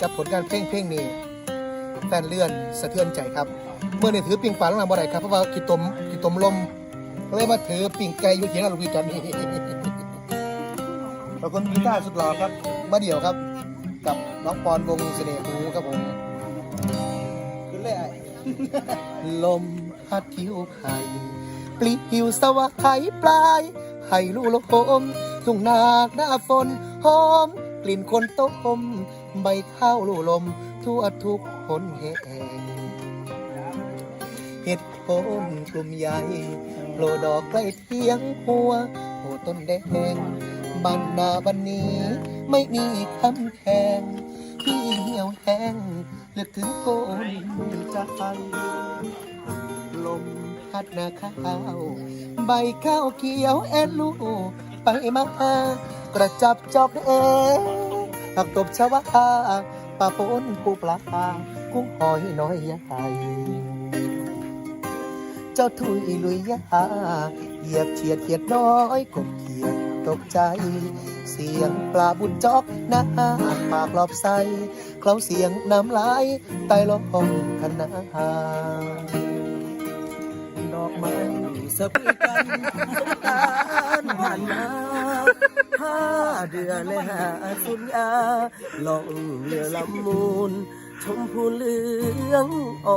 กับผลงานเพลงเพลงนี้แฟนเลื่อนสะเทือนใจครับ เมื่อนี่ถือปิงปลาลงมาบ่ได้ครับเพราะว่าขีดตมขีดตมลมเลยมาถือปิงไก่อยู่เถียงกันลุยกันนี่ขอบคุณกีตาร์สุดหล่อครับมาเดี่ยวครับ กับน้องปอนวงเสน่ห์หูครับผมขึ้นเลยไอ้ลมพัดผิวไผ่ปลิวสวายปลายไผ่ลูกลมทุ่งนาหน้าฝนหอม กลิ่นคนต้ม ใบข้าวลูลมทั่วทุกคนแห่งเห็ดโคนกลุ่มใหญ่โผล่ดอกใกล้เทียงหัวโผล่ต้นแดงบ้านนาวันนี้ไม่มีคำแข่งที่เหี่ยวแห้งเลือกถึงโคนใจลมพัดนาข้าวใบข้าวเขียวแอนลูไปมา กระจับจอบเอง ผักตบชาวาปลาปนปูปลากุ้งหอยน้อยใหญ่เจ้าถุยลุยยาเหยียบเฉียดเขียดน้อยกบเขียดตกใจ เสียงปลาบุญจอกหน้าปากลอบใสเคล้าเสียงน้ำลายใต้ลมคณะดอกไม้สปีกันสงกรารผ่านมา ห้าเดือนและหาสุญญาล่องเรือลำมูล ชมพูเหลืองอ่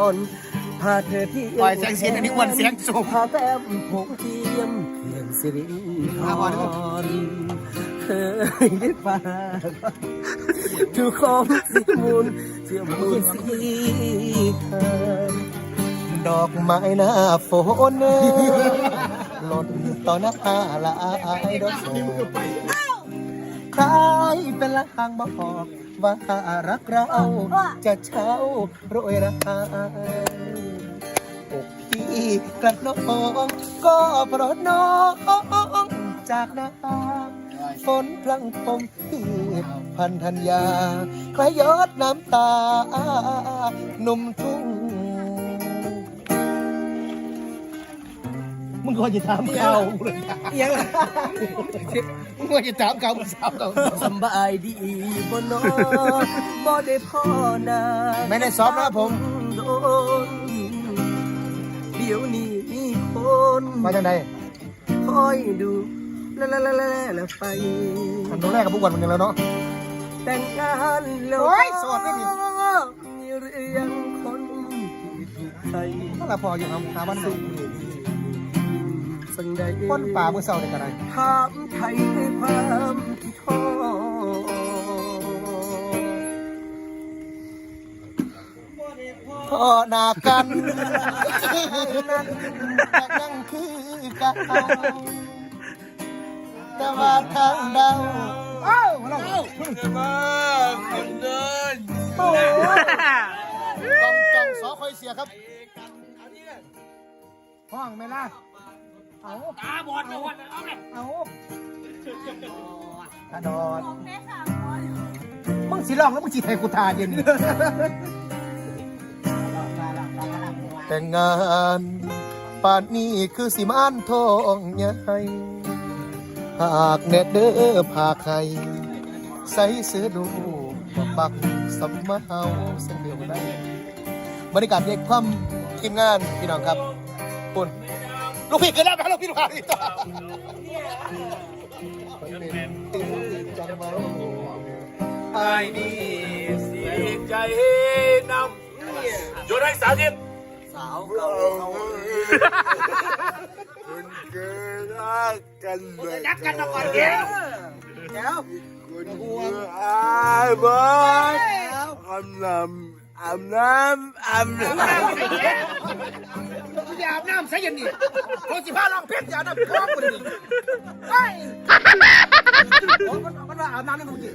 อนพาเธอที่ปล่อยเสียงเสียงอันนี้อ้วนเสียงสูงพาแต้มผงเทียมเขื่อนสิรินทอะอ่อนครับรเคยได้ฟังทุกของสิมูลเสียมูลสีเคยดอกไม้หน้าฝน หล่นต่อหน้าละอายดอกโศกใครเป็นละทางบอกว่ารักเราจะเช่าโรยราอกพี่กลัดน้องก็เพราะน้องจากน้ำฝนพลังพรมที่พันธัญญาใครยอดน้ำตาหนุ่มทุ่ง มึงควรจะถามเขาเลยยังมึงควรจะถามเขาสาวเขาสำบายดีบนนอนบ่ได้พ่อนาไม่ได้ซ้อมนะผมโดนเดี๋ยวนี้มีคนมาจากไหนคอยดูแล้แล้วแล้วแล้วไปทำตัวแรกกับพวกวันเหมือนกันแล้วเนาะแต่งงานแล้วโอ้ยสอดไม่มีมีเรื่องคนที่ถูกใจถ้าเราพออยู่ทำหาบ้านดู สังใดคนป่าเมื่อเช้าในกระไรถามไทยด้วยความที่ท้อพ่อหนากันนั้นยังคือกันแต่ว่าทางเดาเอ้าเราโอ้ยจองจองสอคอยเสียครับห้องไม่ล่ะ เอาตาบอดเอาวันเอาเลยเอากระโดดมึงสิลองแล้วมึงสิไทยกูทาเย็นนี่แต่งงานป่านนี้คือสิมานทองใหญ่หากแน่เด้อพาใครใส่เสื้อดูบักสมมาเฮาเส้นเดียวกันได้บรรยากาศเด็กความทีมงานพี่น้องครับคุณ ลูกพี่เกิดแล้วนะลูกพี่ลูกพี่ต่อไอ้นี่เสียใจนำโยนให้สาธิตสาวเราคนเกิดรักกันเลยยักกันมาก่อนเดียวแล้วคนเกิดอายบ้านอาบน้ำอาบน้ำอาบน้ำ อย่าอาบน้ำใส่ยันนี่เขาสิพาลองเพชรอย่าอาบน้พร้อมกันนี่ไอ้มันมันว่าอาบน้ำนี่มึงสิ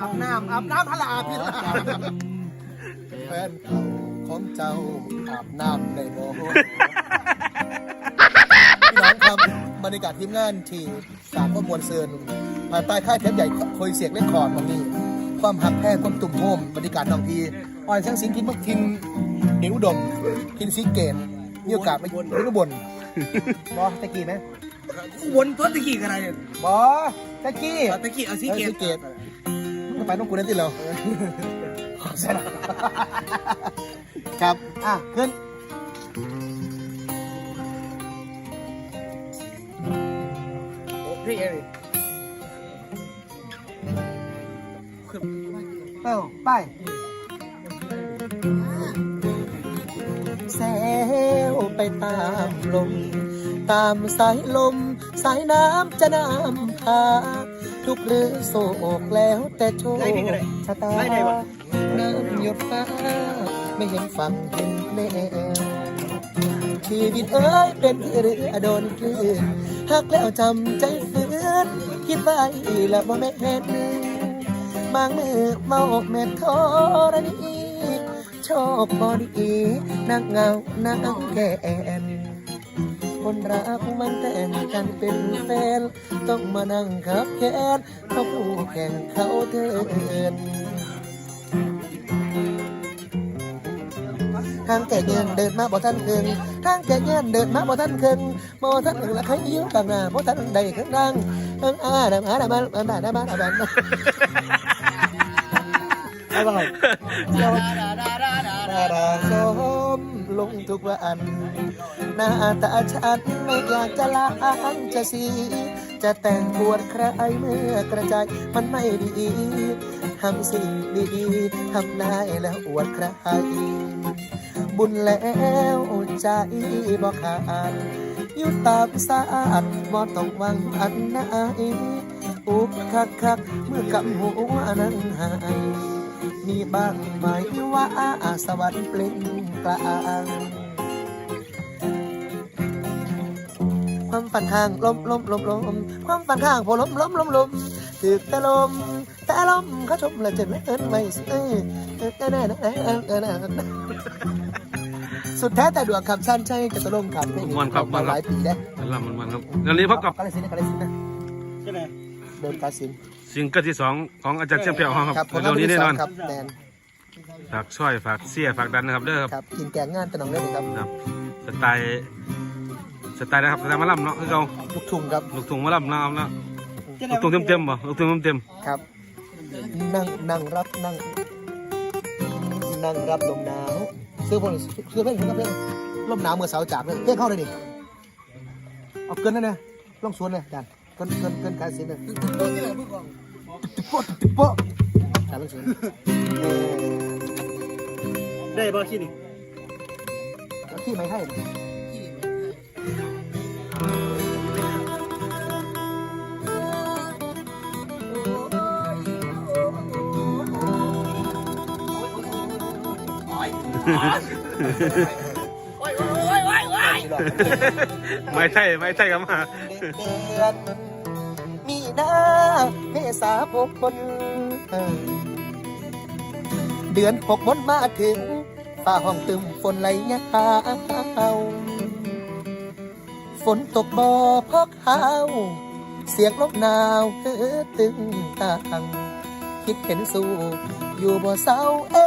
อาบน้ำอาบน้ำพลาอาบพี่แฟนเก่าของเจ้าอาบน้ำในบ่อพี่น้องครับบรรยากาศทีมงานที่สามข้อมวลเซินภายใต้ค่ายเทปใหญ่คอยเสียงเล่นคอร์ดวันนี้ความหักแท้ความตุ่มโฮมบรรยากาศน้องพีอ่อนเสียงสิงทินมักทินเดนอุดมทินซีเกต มีโอกาสไปบนอุบลบอตะกี้ไหมวนตัวตะกี้กันอะไรเนี่ยบอตะกี้ตะกี้เอาสีเออเกซีตเกตมันไปน้องกูนั่นที่เราใช่ครับ อะขึ้นพี่เอ้ยเอ้าไป ไปตามลม ตามสายลม สายน้ำจะนำพา ทุกเรือโศกแล้วแต่โชคชะตาน้ำหยดฟ้า ไม่เห็นฝั่งเห็นแนวชีวิตเอ้ยเป็นเรือโดนคลื่นหักแล้วจำใจฝืนคิดไปแล้วว่าแม่นบางมือเมาแม่ทอรณี ชอบบอดี นักเงานักแก่นคนรักมันแต่งกันเป็นแฟน ต้องมานั่งขับแค้นเพราะผู้แข่งเขาเทินทางแก่เงินเดินมาบ่ทันเคิงทางแก่เงินเดินมาบ่ทันเคิงบ่ทันเคิงละใครยิ้มต่างหน้าบ่ทันใดข้างดังเอิงอาดามาดามาดามาดามาดามาอะไรเจ้าดาราสมล งทุกวัน หน้าตาฉันไม่อยากจะล้างจะสี จะแต่งปวดใครเมื่อกระจายมันไม่ดีทำสิ่งดีๆทำได้แล้วอวดใคร บุญแล้วใจบอกขาดอยู่ตามสาดบ่ต้องหวังอันไหนอุกคักคักเมื่อกำหัวนั้นหาย มีบ้างไหมว่าสวรรค์เปล่งกลางความฝันข้างลมลมลมลมความฝันข้างพอลมลมลมลมถือแต่ลม แต่ลมเขาชมและเจ็บเอินไม่ซื้อสุดแท้แต่ดวงคำสั้นใช่จะตะลมคำไม่มีม่วนครับม่วนครับหลายปีได้ลำมันมันครับวันนี้พบกับกาลสินธุ์กาลสินธุ์นะเดินกาลสินธุ์ ซิงเกิลที่สองของอาจารย์เชียงเพียวครับครับผลเร็วๆนี้แน่นอนครับแนนฝากช่วยฝากเสียฝากดันนะครับเด้อครับ ครับกินแกงงานตะนองได้เลยครับครับสไตล์สไตล์นะครับสไตล์มาล่ำเนาะคือเราลูกทุ่งครับลูกทุ่งมาล่ำนะครับเนาะลูกทุ่งเต็มๆบ่ลูกทุ่งเต็มครับ นั่งนั่งรับนั่ง นั่งรับลมหนาวซื้อพวกนี้ซื้อเพลงซื้อเพลงลมหนาวเมื่อเสาร์จากเลยเพลงเข้าเลยดิเอาเกินนั่นนะลองสวนเลยอาจารย์เกินเกินเกินการสินเลย ติ๊บโป๊ะติ๊บโป๊ะอาจารย์ลองสวนเออได้บ่ที่นี่แล้วที่ไม่ให้นะสิหรอกๆไม่ใช่ไม่ใช่ครับมาเดือนมีนาเม ษาหกคนเดือนหกมนมาถึงฝ้าห้องตึมฝนไหลยาวฝนตกบ่อพอกหาว เสียงลมหนาวเฮือตึงตังคิดเห็นสู้อยู่บ่เศร้าเอ้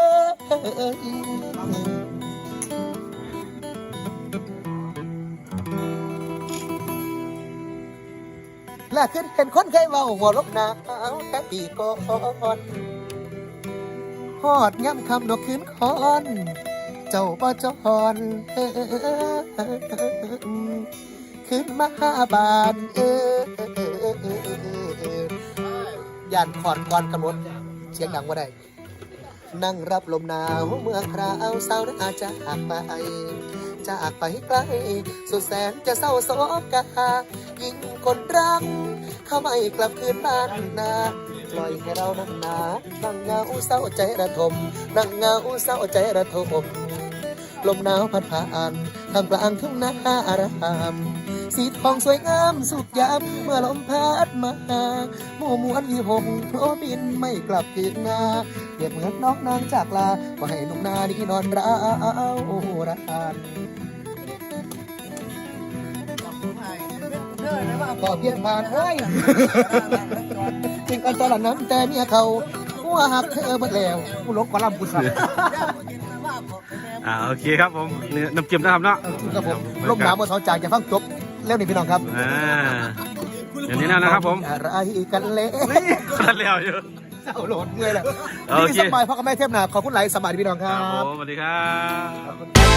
ย และขึ้นเป็นคนเคยเว้าหัวลบหนาวแต่ปีก่อนฮอดย่ำคำนกคืนคอน เจ้าบ่จอนขึ้นมาห้าบานเออย่านขอดก่อนกำหนดเสียงดังว่าได้นั่งรับลมหนาวเมื่อคราวเศร้าอาจจะหักไปจากไปไกลสุดแสนจะเศร้าโศกายิ่งคนรัก เข้าไม่กลับคืนบ้านนาปล่อยให้เรานั่งหนานั่งเงาเศร้าใจระทมนั่งเงาเศร้าใจระทมลมหนาวพัดผ่านทางกลางทุ่งนาอารามสีทองสวยงามสุขยามเมื่อลมพัดมาหมู่มวลอีหงโผล่บินไม่กลับคืนนาเปรียบเหมือนน้องนางจากลาก็ให้หนุ่มนานี่นอนร้าวราน ก็เพียงผ่านเฮ้ยจริงกันตอนนั้นแต่เมียเขาหัวหักเธอหมดแล้วกูลกกว่าลำกูสั่อ่าโอเคครับผมนี่น้ำจิ้มนะครับเนาะครับผมลมหนาวมาสองจากจะฟังจบแล้วนี่พี่น้องครับอ่าอย่างนี้แล้วนะครับผมอะไรกันเละนี่ขันแล้วอยู่เจ้าโหลดเมื่อยแหละโอเคนี่สบายพ่อกับแม่เทพนาขอบคุณหลายสบายดีพี่น้องคครัรับบผมสวัสดีครับขอบคุณ